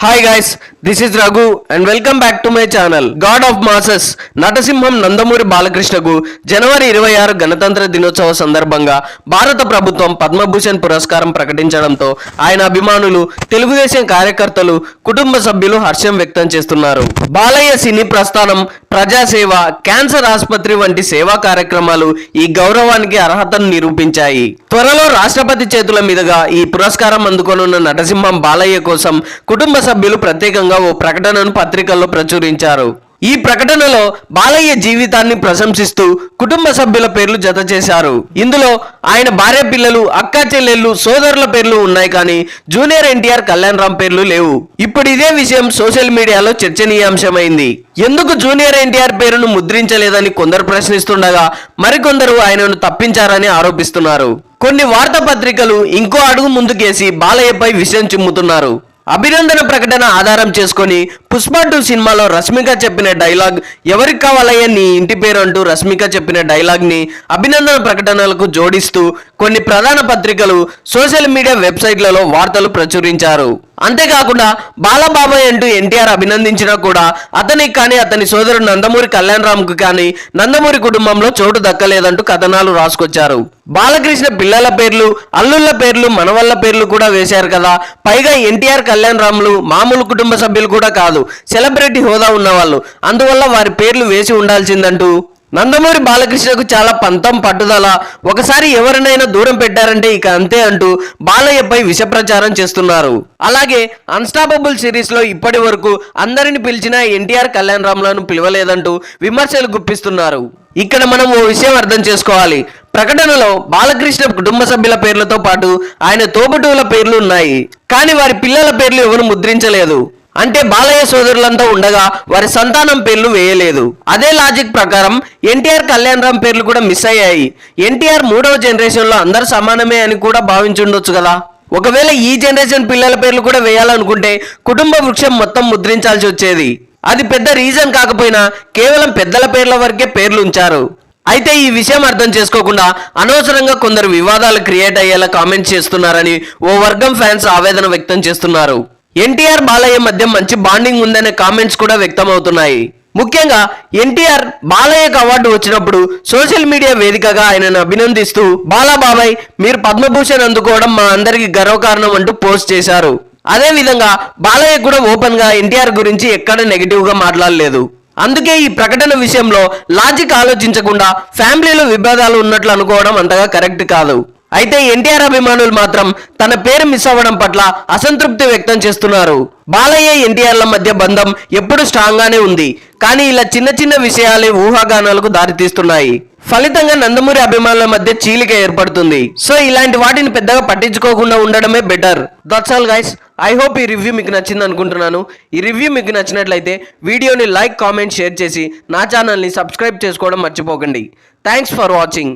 Hi guys this is Raghu and welcome back to my channel god of masses నటసింహం Nandamuri బాలకృష్ణకు జనవరి ఇరవై ఆరు గణతంత్ర దినోత్సవ సందర్భంగా భారత ప్రభుత్వం పద్మభూషణ్ పురస్కారం ప్రకటించడంతో ఆయన అభిమానులు తెలుగుదేశం కార్యకర్తలు కుటుంబ సభ్యులు హర్షం వ్యక్తం చేస్తున్నారు. బాలయ్య సినీ ప్రస్థానం ప్రజాసేవ క్యాన్సర్ ఆసుపత్రి వంటి సేవా కార్యక్రమాలు ఈ గౌరవానికి అర్హతను నిరూపించాయి. త్వరలో రాష్ట్రపతి చేతుల మీదుగా ఈ పురస్కారం అందుకోనున్న నటసింహం బాలయ్య కోసం కుటుంబ సభ్యులు ప్రత్యేకంగా ఓ ప్రకటనను పత్రికల్లో ప్రచురించారు. ఈ ప్రకటనలో బాలయ్య జీవితాన్ని ప్రశంసిస్తూ కుటుంబ సభ్యుల పేర్లు జత చేశారు. ఇందులో ఆయన భార్య పిల్లలు అక్క చెల్లెళ్ళు సోదరుల పేర్లు ఉన్నాయి కానీ జూనియర్ ఎన్టీఆర్ కళ్యాణ్ రామ్ పేర్లు లేవు. ఇప్పుడు ఇదే విషయం సోషల్ మీడియాలో చర్చనీయాంశమైంది. ఎందుకు జూనియర్ ఎన్టీఆర్ పేరును ముద్రించలేదని కొందరు ప్రశ్నిస్తుండగా మరికొందరు ఆయనను తప్పించారని ఆరోపిస్తున్నారు. కొన్ని వార్తాపత్రికలు ఇంకో అడుగు ముందుకేసి బాలయ్యపై విషయం చిమ్ముతున్నారు. అభినందన ప్రకటన ఆధారం చేసుకొని పుష్ప టూ సినిమాలో రష్మిక చెప్పిన డైలాగ్ ఎవరికి కావాలయ్యా నీ ఇంటి పేరు అంటూ రష్మిక చెప్పిన డైలాగ్ని అభినందన ప్రకటనలకు జోడిస్తూ కొన్ని ప్రధాన పత్రికలు సోషల్ మీడియా వెబ్సైట్లలో వార్తలు ప్రచురించారు. అంతేకాకుండా బాలబాబాయ్ అంటూ ఎన్టీఆర్ అభినందించినా కూడా అతనికి కానీ అతని సోదరుడు నందమూరి కళ్యాణ్ రామ్కు కానీ నందమూరి కుటుంబంలో చోటు దక్కలేదంటూ కథనాలు రాసుకొచ్చారు. బాలకృష్ణ పిల్లల పేర్లు అల్లుళ్ళ పేర్లు మనవళ్ళ పేర్లు కూడా వేశారు కదా. పైగా ఎన్టీఆర్ కళ్యాణ్ రాములు మామూలు కుటుంబ సభ్యులు కూడా కాదు సెలబ్రిటీ హోదా ఉన్నవాళ్ళు. అందువల్ల వారి పేర్లు వేసి ఉండాల్సిందంటూ నందమూరి బాలకృష్ణకు చాలా పంతం పట్టుదల. ఒకసారి ఎవరినైనా దూరం పెట్టారంటే ఇక అంతే అంటూ బాలయ్యపై విష ప్రచారం చేస్తున్నారు. అలాగే అన్స్టాపబుల్ సిరీస్లో ఇప్పటి వరకు అందరిని పిలిచిన ఎన్టీఆర్ కళ్యాణ్ రామ్లను పిలవలేదంటూ విమర్శలు గుప్పిస్తున్నారు. ఇక్కడ మనం ఓ విషయం అర్థం చేసుకోవాలి. ప్రకటనలో బాలకృష్ణ కుటుంబ సభ్యుల పేర్లతో పాటు ఆయన తోబుటువుల పేర్లు ఉన్నాయి. కానీ వారి పిల్లల పేర్లు ఎవరు ముద్రించలేదు. అంటే బాలయ్య సోదరులంతా ఉండగా వారి సంతానం పేర్లు వేయలేదు. అదే లాజిక్ ప్రకారం ఎన్టీఆర్ కళ్యాణరామ్ పేర్లు కూడా మిస్ అయ్యాయి. ఎన్టీఆర్ మూడవ జనరేషన్లో అందరు సమానమే అని కూడా భావించుండొచ్చు కదా. ఒకవేళ ఈ జనరేషన్ పిల్లల పేర్లు కూడా వేయాలనుకుంటే కుటుంబ వృక్షం మొత్తం ముద్రించాల్సి వచ్చేది. అది పెద్ద రీజన్ కాకపోయినా కేవలం పెద్దల పేర్ల వరకే పేర్లు ఉంచారు అయితే ఈ విషయం అర్థం చేసుకోకుండా అనవసరంగా కొందరు వివాదాలు క్రియేట్ అయ్యేలా కామెంట్స్ చేస్తున్నారని ఓ వర్గం ఫ్యాన్స్ ఆవేదన వ్యక్తం చేస్తున్నారు. ఎన్టీఆర్ బాలయ్య మధ్య మంచి బాండింగ్ ఉందనే కామెంట్స్ కూడా వ్యక్తమవుతున్నాయి. ముఖ్యంగా ఎన్టీఆర్ బాలయ్యకు అవార్డు వచ్చినప్పుడు సోషల్ మీడియా వేదికగా ఆయనను అభినందిస్తూ బాలాబాబాయ్ మీరు పద్మభూషణ్ అందుకోవడం మా అందరికి గర్వకారణం అంటూ పోస్ట్ చేశారు. అదేవిధంగా బాలయ్య కూడా ఓపెన్గా ఎన్టీఆర్ గురించి ఎక్కడ నెగిటివ్గా మాట్లాడలేదు. అందుకే ఈ ప్రకటన విషయంలో లాజిక్ ఆలోచించకుండా ఫ్యామిలీలో విభేదాలు ఉన్నట్లు అనుకోవడం అంతగా కరెక్ట్ కాదు. అయితే ఎన్టీఆర్ అభిమానులు మాత్రం తన పేరు మిస్ అవ్వడం పట్ల అసంతృప్తి వ్యక్తం చేస్తున్నారు. బాలయ్య ఎన్టీఆర్ల మధ్య బంధం ఎప్పుడు స్ట్రాంగ్ గానే ఉంది. కానీ ఇలా చిన్న చిన్న విషయాలే ఊహాగానాలకు దారితీస్తున్నాయి. ఫలితంగా నందమూరి అభిమానుల మధ్య చీలిక ఏర్పడుతుంది. సో ఇలాంటి వాటిని పెద్దగా పట్టించుకోకుండా ఉండడమే better that's all guys I hope ఈ రివ్యూ మీకు నచ్చింది అనుకుంటున్నాను. ఈ రివ్యూ మీకు నచ్చినట్లయితే వీడియోని లైక్ కామెంట్ షేర్ చేసి నా ఛానల్ని సబ్స్క్రైబ్ చేసుకోవడం మర్చిపోకండి. Thanks for watching